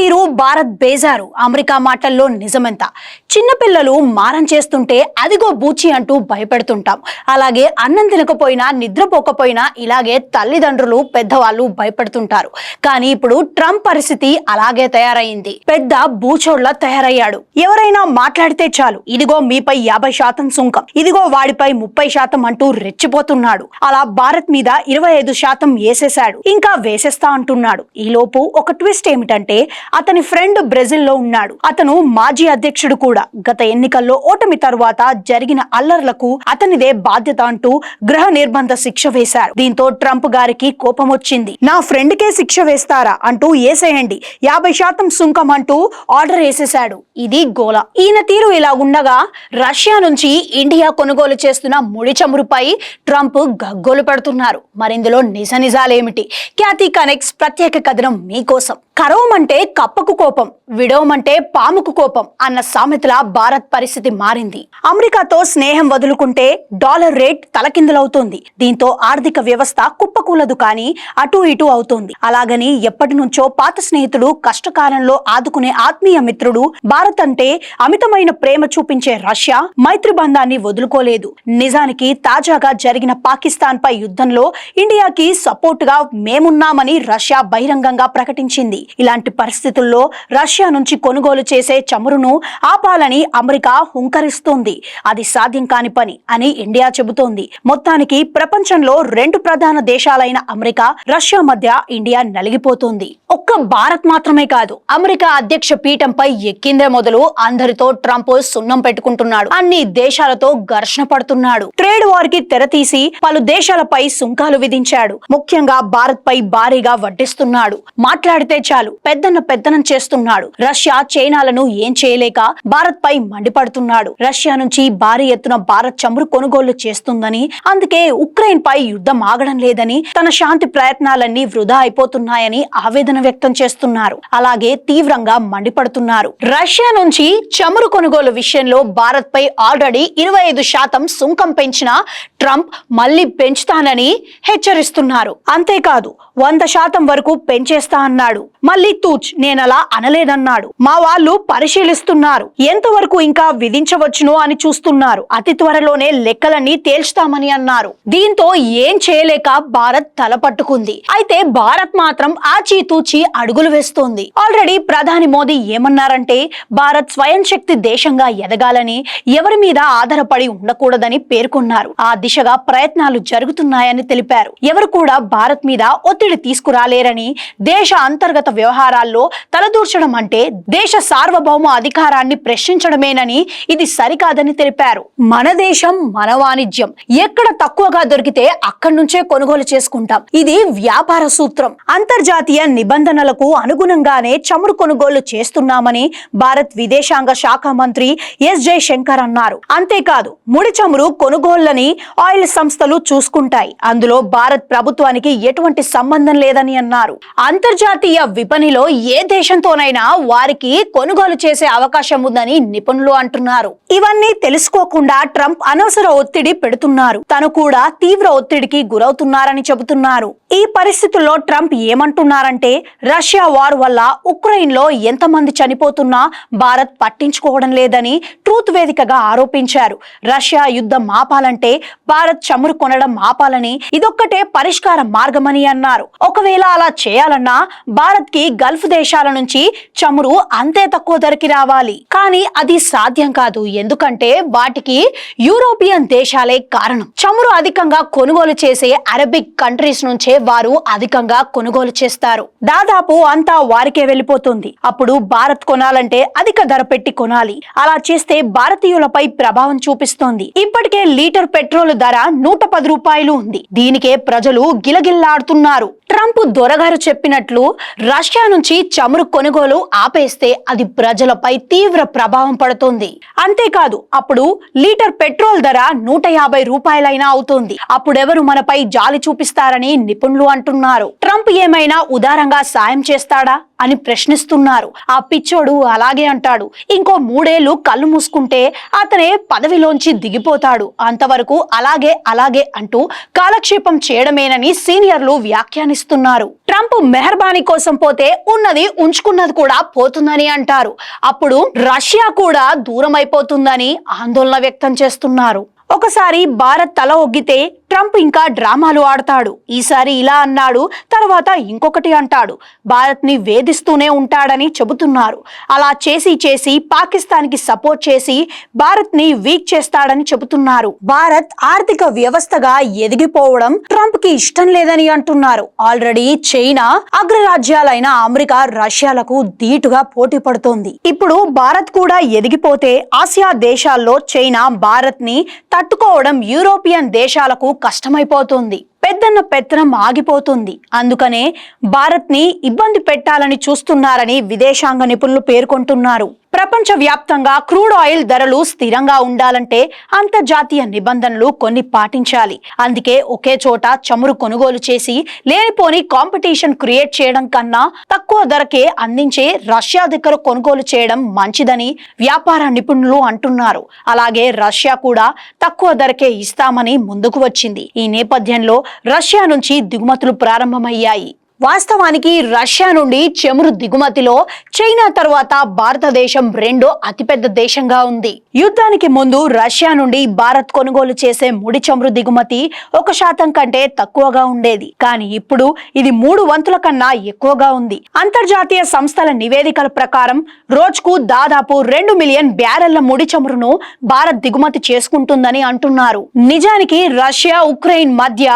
తీరు భారత్ బేజారు. అమెరికా మాటల్లో నిజమెంత. చిన్నపిల్లలు మారం చేస్తుంటే అదిగో బూచి అంటూ భయపెడుతుంటాం. అలాగే అన్నం తినకపోయినా నిద్రపోకపోయినా ఇలాగే తల్లిదండ్రులు పెద్దవాళ్ళు భయపెడుతుంటారు. కానీ ఇప్పుడు ట్రంప్ పరిస్థితి అలాగే తయారైంది పెద్ద బూచోడ్లా తయారయ్యాడు. ఎవరైనా మాట్లాడితే చాలు ఇదిగో మీపై యాభై శాతం సుంకం ఇదిగో వాడిపై ముప్పై శాతం అంటూ రెచ్చిపోతున్నాడు. అలా భారత్ మీద ఇరవై ఐదు శాతం వేసేశాడు. ఇంకా వేసేస్తా అంటున్నాడు. ఈ లోపు ఒక ట్విస్ట్ ఏమిటంటే అతని ఫ్రెండ్ బ్రెజిల్లో ఉన్నాడు. అతను మాజీ అధ్యక్షుడు కూడా. గత ఎన్నికల్లో ఓటమి తరువాత జరిగిన అల్లర్లకు అతనిదే బాధ్యత అంటూ గృహ నిర్బంధ శిక్ష వేశారు. దీంతో ట్రంప్ గారికి కోపం వచ్చింది నా ఫ్రెండ్ కే శిక్ష వేస్తారా? అంటూ ఏసేయండి. యాభై శాతం సుంకం అంటూ ఆర్డర్ వేసేశాడు ఇది గోల. ఈయన తీరు ఇలా ఉండగా రష్యా నుంచి ఇండియా కొనుగోలు చేస్తున్న ముడి చమురుపై ట్రంప్ గగ్గోలు పెడుతున్నారు. మరిందులో నిజ నిజాలేమిటి? ఖ్యాతి కనెక్స్ ప్రత్యేక కథనం మీకోసం. కరవమంటే కప్పకు కోపం విడవమంటే పాముకు కోపం అన్న సామెతల భారత్ పరిస్థితి మారింది. అమెరికాతో స్నేహం వదులుకుంటే డాలర్ రేట్ తలకిందులవుతోంది. దీంతో ఆర్థిక వ్యవస్థ కుప్పకూలదు కానీ అటు ఇటు అవుతోంది. అలాగని ఎప్పటి నుంచో పాత స్నేహితుడు కష్టకాలంలో ఆదుకునే ఆత్మీయ మిత్రుడు భారత్ అంటే అమితమైన ప్రేమ చూపించే రష్యా మైత్రి బంధాన్ని వదులుకోలేదు. నిజానికి తాజాగా జరిగిన పాకిస్తాన్ పై యుద్ధంలో ఇండియాకి సపోర్ట్గా మేమున్నామని రష్యా బహిరంగంగా ప్రకటించింది. ఇలాంటి పరిస్థితుల్లో రష్యా నుంచి కొనుగోలు చేసే చమురును ఆపాలని అమెరికా హుంకరిస్తోంది. అది సాధ్యం కాని పని అని ఇండియా చెబుతోంది. మొత్తానికి ప్రపంచంలో రెండు ప్రధాన దేశాలైన అమెరికా రష్యా మధ్య ఇండియా నలిగిపోతుంది. ఒక్క భారత్ మాత్రమే కాదు అమెరికా అధ్యక్ష పీఠంపై ఎక్కిందే మొదలు అందరితో ట్రంప్ సున్నం పెట్టుకుంటున్నాడు. అన్ని దేశాలతో ఘర్షణ పడుతున్నాడు. ట్రేడ్ వార్కి తెరతీసి పలు దేశాలపై సుంకాలు విధించాడు. ముఖ్యంగా భారత్ పై భారీగా వడ్డిస్తున్నాడు. మాట్లాడితే చాలు పెద్దన్న పెద్దనం చేస్తున్నాడు. రష్యా చైనాలను ఏం చేయలేక భారత్ పై మండిపడుతున్నాడు. రష్యా నుంచి భారీ ఎత్తున భారత్ చమురు కొనుగోలు చేస్తుందని అందుకే ఉక్రెయిన్ పై యుద్ధం ఆగడం లేదని తన శాంతి ప్రయత్నాలన్నీ వృధా అయిపోతున్నాయని ఆవేదన వ్యక్తం చేస్తున్నారు. అలాగే తీవ్రంగా మండిపడుతున్నారు. రష్యా నుంచి చమురు కొనుగోలు విషయంలో భారత్ పై ఆల్రెడీ ఇరవై ఐదు శాతం సుంకం పెంచిన ట్రంప్ మళ్ళీ పెంచుతానని హెచ్చరిస్తున్నారు. అంతేకాదు వంద శాతం వరకు పెంచేస్తా అన్నాడు. మళ్ళీ తూచ్ నేనలా అనలేదన్నాడు. మా వాళ్ళు పరిశీలిస్తున్నారు. ఎంతవరకు ఇంకా విధించవచ్చునో అని చూస్తున్నారు. అతి త్వరలోనే లెక్కలన్నీ తేల్చుతామని అన్నారు. దీంతో ఏం చేయలేక భారత్ తలపట్టుకుంది అయితే భారత్ మాత్రం ఆచితూచి అడుగులు వేస్తోంది. ఆల్రెడీ ప్రధాని మోదీ ఏమన్నారంటే భారత్ స్వయం శక్తి దేశంగా ఎదగాలని ఎవరి మీద ఆధారపడి ఉండకూడదని పేర్కొన్నారు. ఆ దిశగా ప్రయత్నాలు జరుగుతున్నాయని తెలిపారు. ఎవరు కూడా భారత్ మీద ఒత్తిడి తీసుకురాలేరని దేశ అంతర్గత వ్యవహారాల్లో తలదూర్చడం అంటే దేశ సార్వభౌమ అధికారాన్ని ప్రశ్నించడమేనని ఇది సరికాదని తెలిపారు. మన దేశం మన వాణిజ్యం. ఎక్కడ తక్కువగా దొరికితే అక్కడి నుంచే కొనుగోలు చేసుకుంటాం. ఇది వ్యాపార సూత్రం. అంతర్జాతీయ నిబంధనలకు అనుగుణంగానే చమురు కొనుగోలు చేస్తున్నామని భారత్ విదేశాంగ శాఖ మంత్రి ఎస్ జయశంకర్ అన్నారు. అంతేకాదు ముడి చమురు కొనుగోళ్ళని ఆయిల్ సంస్థలు చూసుకుంటాయి. అందులో భారత్ ప్రభుత్వానికి ఎటువంటి సంబంధం లేదని అన్నారు. అంతర్జాతీయ విపణిలో ఏ దేశంతోనైనా వారికి కొనుగోలు చేసే అవకాశం ఉందని నిపుణులు అంటున్నారు. ఇవన్నీ తెలుసుకోకుండా ట్రంప్ అనవసర ఒత్తిడి పెడుతున్నారు. తను కూడా తీవ్ర ఒత్తిడికి గురవుతున్నారని చెబుతున్నారు. ఈ పరిస్థితుల్లో ట్రంప్ ఏమంటున్నారంటే రష్యా వార్ వల్ల ఉక్రెయిన్లో ఎంతమంది చనిపోతున్నా భారత్ పట్టించుకోవడం లేదని ట్రూత్ వేదికగా ఆరోపించారు. రష్యా యుద్ధం ఆపాలంటే భారత్ చమురు కొనడం ఆపాలని ఇదొక్కటే పరిష్కార మార్గమని అన్నారు. ఒకవేళ అలా చేయాలన్నా భారత్కి గల్ఫ్ దేశాల నుంచి చమురు అంతే తక్కువ ధరకి రావాలి. కానీ అది సాధ్యం కాదు. ఎందుకంటే వాటికి యూరోపియన్ దేశాలే కారణం. చమురు అధికంగా కొనుగోలు చేసే అరబిక్ కంట్రీస్ నుంచే వారు అధికంగా కొనుగోలు చేస్తారు. దాదాపు అంతా వారికే వెళ్ళిపోతుంది. అప్పుడు భారత్ కొనాలంటే అధిక ధర పెట్టి కొనాలి. అలా చేస్తే భారతీయులపై ప్రభావం చూపిస్తోంది. ఇప్పటికే లీటర్ పెట్రోల్ ధర నూట పది రూపాయలు ఉంది. దీనికే ప్రజలు గిలగిల్లాడుతున్నారు. ట్రంప్ దొరగారు చెప్పినట్లు రష్యా నుంచి చమురు కొనుగోలు ఆపేస్తే అది ప్రజలపై తీవ్ర ప్రభావం పడుతుంది. అంతేకాదు అప్పుడు లీటర్ పెట్రోల్ ధర నూట యాభై రూపాయలైనా అవుతుంది. అప్పుడెవరు మనపై జాలి చూపిస్తారని నిపుణులు అంటున్నారు. ట్రంప్ ఏమైనా ఉదారంగా సాయం చేస్తాడా అని ప్రశ్నిస్తున్నారు. ఆ పిచ్చోడు అలాగే అంటాడు. ఇంకో మూడేళ్ళు కళ్ళు మూసుకుంటే అతనే పదవిలోంచి దిగిపోతాడు. అంతవరకు అలాగే అలాగే అంటూ కాలక్షేపం చేయడమేనని సీనియర్లు వ్యాఖ్యానిస్తారు వాదిస్తున్నారు ట్రంప్ మెహర్బానీ కోసం పోతే ఉన్నది ఉంచుకున్నది కూడా పోతుందని అంటారు. అప్పుడు రష్యా కూడా దూరం అయిపోతుందని ఆందోళన వ్యక్తం చేస్తున్నారు. ఒకసారి భారత్ తల ఒగ్గితే ట్రంప్ ఇంకా డ్రామాలు ఆడతాడు. ఈసారి ఇలా అన్నాడు తర్వాత ఇంకొకటి అంటాడు. భారత్ని వేధిస్తూనే ఉంటాడని చెబుతున్నారు. అలా చేసి చేసి పాకిస్తాన్కి సపోర్ట్ చేసి భారత్ని వీక్ చేస్తాడని చెబుతున్నారు. భారత్ ఆర్థిక వ్యవస్థగా ఎదిగిపోవడం ట్రంప్కి ఇష్టం లేదని అంటున్నారు. ఆల్రెడీ చైనా అగ్రరాజ్యాలైన అమెరికా రష్యాలకు ధీటుగా పోటీ పడుతోంది. ఇప్పుడు భారత్ కూడా ఎదిగిపోతే ఆసియా దేశాల్లో చైనా భారత్ని తట్టుకోవడం యూరోపియన్ దేశాలకు కష్టమైపోతుంది. పెద్దన్న పెత్తనం ఆగిపోతుంది. అందుకనే భారత్ని ఇబ్బంది పెట్టాలని చూస్తున్నారని విదేశాంగ నిపుణులు పేర్కొంటున్నారు. ప్రపంచ వ్యాప్తంగా క్రూడ్ ఆయిల్ ధరలు స్థిరంగా ఉండాలంటే అంతర్జాతీయ నిబంధనలు కొన్ని పాటించాలి. అందుకే ఒకే చోట చమురు కొనుగోలు చేసి లేనిపోని కాంపిటీషన్ క్రియేట్ చేయడం కన్నా తక్కువ ధరకే అందించే రష్యా దగ్గర కొనుగోలు చేయడం మంచిదని వ్యాపార నిపుణులు అంటున్నారు. అలాగే రష్యా కూడా తక్కువ ధరకే ఇస్తామని ముందుకు వచ్చింది. ఈ నేపథ్యంలో రష్యా నుంచి దిగుమతులు ప్రారంభమయ్యాయి. వాస్తవానికి రష్యా నుండి చమురు దిగుమతిలో చైనా తర్వాత భారతదేశం రెండో అతిపెద్ద దేశంగా ఉంది. యుద్ధానికి ముందు రష్యా నుండి భారత్ కొనుగోలు చేసే ముడి చమురు దిగుమతి ఒక శాతం కంటే తక్కువగా ఉండేది. కానీ ఇప్పుడు ఇది మూడు వంతుల కన్నా ఎక్కువగా ఉంది. అంతర్జాతీయ సంస్థల నివేదికల ప్రకారం రోజుకు దాదాపు రెండు మిలియన్ బ్యారెళ్ళ ముడి చమురును భారత్ దిగుమతి చేసుకుంటుందని అంటున్నారు. నిజానికి రష్యా ఉక్రెయిన్ మధ్య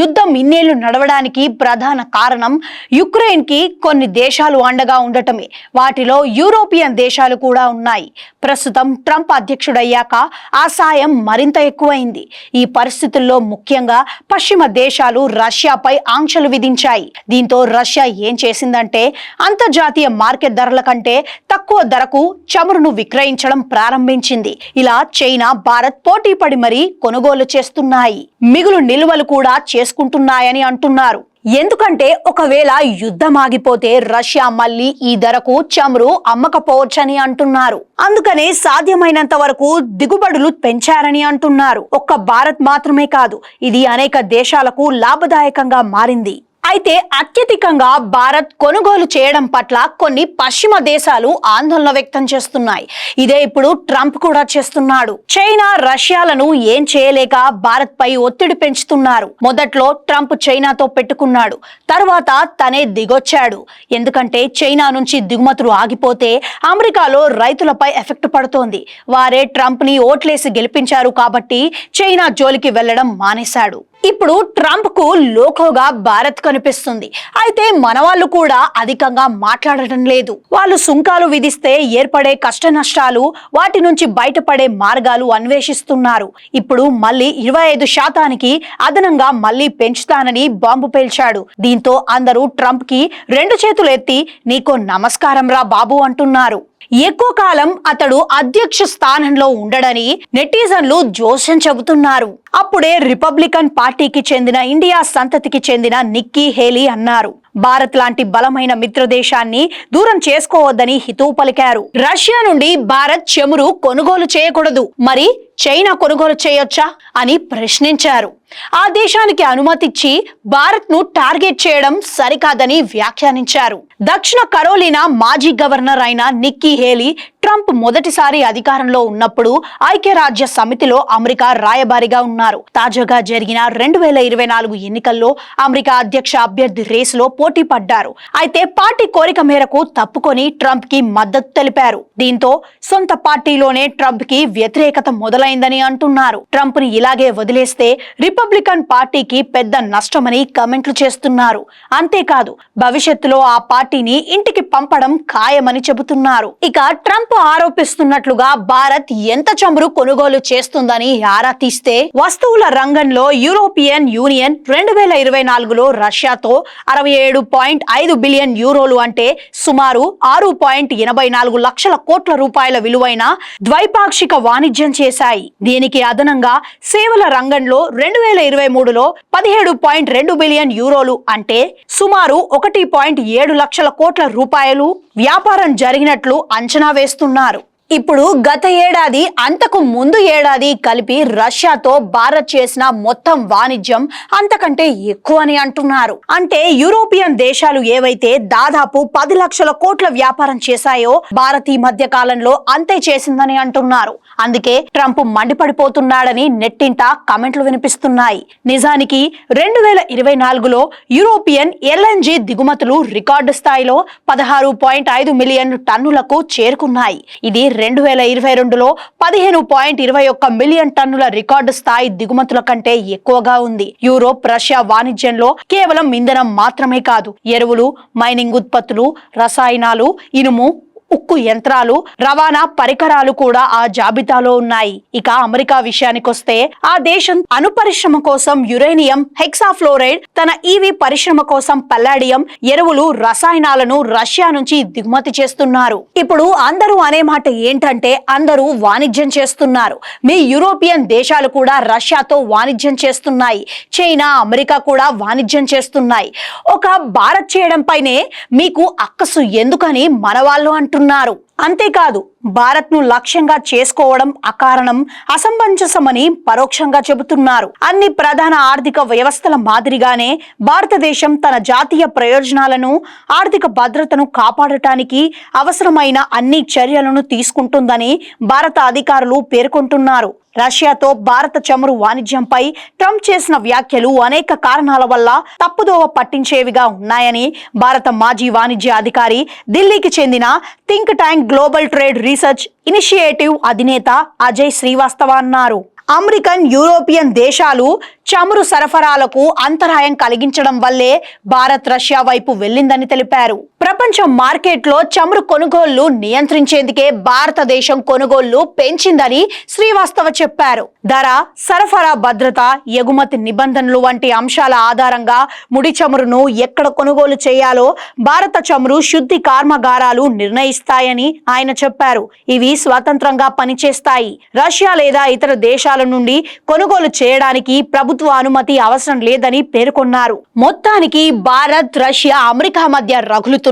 యుద్ధం ఇన్నేళ్ళు నడవడానికి ప్రధాన కారణం యుక్రెయిన్ యుక్రెయిన్కి కొన్ని దేశాలు అండగా ఉండటమే. వాటిలో యూరోపియన్ దేశాలు కూడా ఉన్నాయి. ప్రస్తుతం ట్రంప్ అధ్యక్షుడయ్యాక ఆ సాయం మరింత ఎక్కువైంది. ఈ పరిస్థితుల్లో ముఖ్యంగా పశ్చిమ దేశాలు రష్యాపై ఆంక్షలు విధించాయి. దీంతో రష్యా ఏం చేసిందంటే అంతర్జాతీయ మార్కెట్ ధరల కంటే తక్కువ ధరకు చమురును విక్రయించడం ప్రారంభించింది. ఇలా చైనా భారత్ పోటీ పడి మరీ కొనుగోలు చేస్తున్నాయి. మిగులు నిల్వలు కూడా చేసుకుంటున్నాయని అంటున్నారు. ఎందుకంటే ఒకవేళ యుద్ధం ఆగిపోతే రష్యా మళ్ళీ ఈ ధరకు చమురు అమ్మకపోవచ్చని అంటున్నారు. అందుకనే సాధ్యమైనంత వరకు దిగుబడులు పెంచారని అంటున్నారు. ఒక్క భారత్ మాత్రమే కాదు ఇది అనేక దేశాలకు లాభదాయకంగా మారింది. అయితే అత్యధికంగా భారత్ కొనుగోలు చేయడం పట్ల కొన్ని పశ్చిమ దేశాలు ఆందోళన వ్యక్తం చేస్తున్నాయి. ఇదే ఇప్పుడు ట్రంప్ కూడా చేస్తున్నాడు. చైనా రష్యాలను ఏం చేయలేక భారత్ పై ఒత్తిడి పెంచుతున్నారు. మొదట్లో ట్రంప్ చైనాతో పెట్టుకున్నాడు. తర్వాత తనే దిగొచ్చాడు. ఎందుకంటే చైనా నుంచి దిగుమతులు ఆగిపోతే అమెరికాలో రైతులపై ఎఫెక్ట్ పడుతోంది. వారే ట్రంప్ని ఓట్లేసి గెలిపించారు కాబట్టి చైనా జోలికి వెళ్ళడం మానేశాడు. ఇప్పుడు ట్రంప్కు లోకోగా భారత్ కనిపిస్తుంది. అయితే మన వాళ్ళు కూడా అధికంగా మాట్లాడటం లేదు. వాళ్ళు సుంకాలు విధిస్తే ఏర్పడే కష్ట నష్టాలు వాటి నుంచి బయటపడే మార్గాలు అన్వేషిస్తున్నారు. ఇప్పుడు మళ్ళీ ఇరవై ఐదు శాతానికి అదనంగా మళ్ళీ పెంచుతానని బాంబు పేల్చాడు. దీంతో అందరూ ట్రంప్కి రెండు చేతులు ఎత్తి నీకో నమస్కారం రా బాబు అంటున్నారు. ఎక్కువ కాలం అతడు అధ్యక్ష స్థానంలో ఉండడని నెటిజన్లు జోషం చెబుతున్నారు. అప్పుడే రిపబ్లికన్ పార్టీకి చెందిన ఇండియా సంతతికి చెందిన నిక్కీ హేలీ అన్నారు. భారత్ లాంటి బలమైన మిత్రదేశాన్ని దూరం చేసుకోవద్దని హితవు పలికారు. రష్యా నుండి భారత్ చెమురు కొనుగోలు చేయకూడదు. మరి చైనా కొనుగోలు చేయొచ్చా? అని ప్రశ్నించారు. ఆ దేశానికి అనుమతిచ్చి భారత్ను టార్గెట్ చేయడం సరికాదని వ్యాఖ్యానించారు. దక్షిణ కరోలినా మాజీ గవర్నర్ అయిన నిక్కీ హేలీ ట్రంప్ మొదటిసారి అధికారంలో ఉన్నప్పుడు ఐక్యరాజ్య సమితిలో అమెరికా రాయబారిగా ఉన్నారు. తాజాగా జరిగిన రెండు వేల ఇరవై నాలుగు ఎన్నికల్లో అమెరికా అధ్యక్ష అభ్యర్థి రేసులో పోటీ పడ్డారు. అయితే పార్టీ కోరిక మేరకు తప్పుకొని ట్రంప్కి మద్దతు తెలిపారు. దీంతో సొంత పార్టీలోనే ట్రంప్కి వ్యతిరేకత మొదలైందని అంటున్నారు. ట్రంప్ని ఇలాగే వదిలేస్తే రిపబ్లికన్ పార్టీకి పెద్ద నష్టమని కమెంట్లు చేస్తున్నారు. అంతేకాదు భవిష్యత్తులో ఆ పార్టీని ఇంటికి పంపడం ఖాయమని చెబుతున్నారు. ఇక ట్రంప్ ఆరోపిస్తున్నట్లుగా భారత్ ఎంత చమురు కొనుగోలు చేస్తుందని ఆరా తీస్తే వస్తువుల రంగంలో యూరోపియన్ యూనియన్ రెండు వేల ఇరవై నాలుగులో రష్యాతో అరవై ఏడు పాయింట్ ఐదు బిలియన్ యూరోలు అంటే సుమారు ఆరు పాయింట్ ఎనభై నాలుగు లక్షల కోట్ల రూపాయల విలువైన ద్వైపాక్షిక వాణిజ్యం చేశాయి. దీనికి అదనంగా సేవల రంగంలో రెండు వేల ఇరవై మూడులో పదిహేడు పాయింట్ రెండు బిలియన్ యూరోలు అంటే సుమారు ఒకటి పాయింట్ ఏడు లక్షల కోట్ల రూపాయలు వ్యాపారం జరిగినట్లు అంచనా చేస్తున్నారు. ఇప్పుడు గత ఏడాది అంతకు ముందు ఏడాది కలిపి రష్యాతో భారత్ చేసిన మొత్తం వాణిజ్యం అంతకంటే ఎక్కువని అంటున్నారు. అంటే యూరోపియన్ దేశాలు ఏవైతే దాదాపు పది లక్షల కోట్ల వ్యాపారం చేశాయో భారత్ ఈ మధ్య కాలంలో అంతే చేసిందని అంటున్నారు. అందుకే ట్రంప్ మండిపడిపోతున్నాడని నెట్టింట కమెంట్లు వినిపిస్తున్నాయి. నిజానికి రెండు వేల ఇరవై నాలుగులో యూరోపియన్ ఎల్ఎన్జి దిగుమతులు రికార్డు స్థాయిలో పదహారు పాయింట్ ఐదు మిలియన్ టన్నులకు చేరుకున్నాయి. ఇది రెండు వేల ఇరవై రెండులో పదిహేను పాయింట్ ఇరవై ఒక్క మిలియన్ టన్నుల రికార్డు స్థాయి దిగుమతుల కంటే ఎక్కువగా ఉంది. యూరోప్ రష్యా వాణిజ్యంలో కేవలం ఇంధనం మాత్రమే కాదు ఎరువులు మైనింగ్ ఉత్పత్తులు రసాయనాలు ఇనుము ఉక్కు యంత్రాలు రవాణా పరికరాలు కూడా ఆ జాబితాలో ఉన్నాయి. ఇక అమెరికా విషయానికొస్తే ఆ దేశం అణు పరిశ్రమ కోసం యురేనియం హెక్సాఫ్లోరైడ్ తన ఈవీ పరిశ్రమ కోసం పల్లాడియం ఎరువులు రసాయనాలను రష్యా నుంచి దిగుమతి చేస్తున్నారు. ఇప్పుడు అందరూ అనే మాట ఏంటంటే అందరూ వాణిజ్యం చేస్తున్నారు. మీ యూరోపియన్ దేశాలు కూడా రష్యాతో వాణిజ్యం చేస్తున్నాయి. చైనా అమెరికా కూడా వాణిజ్యం చేస్తున్నాయి. ఒక భారత్ చేయడం పైనే మీకు అక్కసు ఎందుకని మన వాళ్ళు అంటున్నారు? చేస్తున్నారు అంతేకాదు భారత్ను లక్ష్యంగా చేసుకోవడం అకారణం అసమంజసమని పరోక్షంగా చెబుతున్నారు. అన్ని ప్రధాన ఆర్థిక వ్యవస్థల మాదిరిగానే భారతదేశం తన జాతీయ ప్రయోజనాలను ఆర్థిక భద్రతను కాపాడటానికి అవసరమైన అన్ని చర్యలను తీసుకుంటుందని భారత అధికారులు పేర్కొంటున్నారు. రష్యాతో భారత చమురు వాణిజ్యంపై ట్రంప్ చేసిన వ్యాఖ్యలు అనేక కారణాల వల్ల తప్పుదోవ పట్టించేవిగా ఉన్నాయని భారత మాజీ వాణిజ్య అధికారి ఢిల్లీకి చెందిన think tank global trade research initiative అధినేత అజయ్ శ్రీవాస్తవ అన్నారు. అమెరికన్ యూరోపియన్ దేశాలు చమురు సరఫరాలకు అంతరాయం కలిగించడం వల్లే భారత్ రష్యా వైపు వెళ్ళిందని తెలిపారు. ప్రపంచ మార్కెట్లో చమురు కొనుగోళ్ళు నియంత్రించేందుకే భారతదేశం కొనుగోళ్ళు పెంచిందని శ్రీవాస్తవ చెప్పారు. ధర సరఫరా భద్రత ఎగుమతి నిబంధనలు వంటి అంశాల ఆధారంగా ముడి చమురును ఎక్కడ కొనుగోలు చేయాలో భారత చమురు శుద్ధి కర్మాగారాలు నిర్ణయిస్తాయని ఆయన చెప్పారు. ఇవి స్వతంత్రంగా పనిచేస్తాయి. రష్యా లేదా ఇతర దేశాల నుండి కొనుగోలు చేయడానికి ప్రభుత్వ అనుమతి అవసరం లేదని పేర్కొన్నారు. మొత్తానికి భారత్ రష్యా అమెరికా మధ్య రగులుతున్న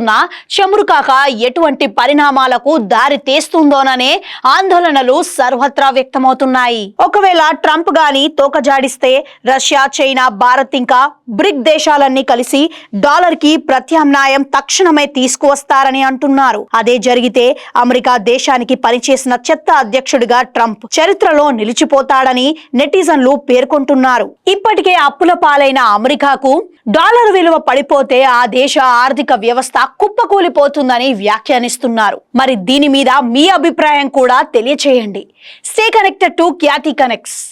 చమురు కాక ఎటువంటి పరిణామాలకు దారి తీస్తుందోననే ఆందోళనలు సర్వత్రా వ్యక్తమవుతున్నాయి. ఒకవేళ ట్రంప్ గాని తోకజాడిస్తే రష్యా చైనా భారత్ ఇంకా బ్రిక్ దేశాలన్నీ కలిసి డాలర్కి ప్రత్యామ్నాయం తక్షణమే తీసుకువస్తారని అంటున్నారు. అదే జరిగితే అమెరికా దేశానికి పనిచేసిన చెత్త అధ్యక్షుడిగా ట్రంప్ చరిత్రలో నిలిచిపోతాడని నెటిజన్లు పేర్కొంటున్నారు. ఇప్పటికే అప్పుల పాలైన అమెరికాకు డాలర్ విలువ పడిపోతే ఆ దేశ ఆర్థిక వ్యవస్థ కుప్పకూలిపోతుందని వ్యాఖ్యానిస్తున్నారు. మరి దీని మీద మీ అభిప్రాయం కూడా తెలియచేయండి. Stay connected to Kyathi connects.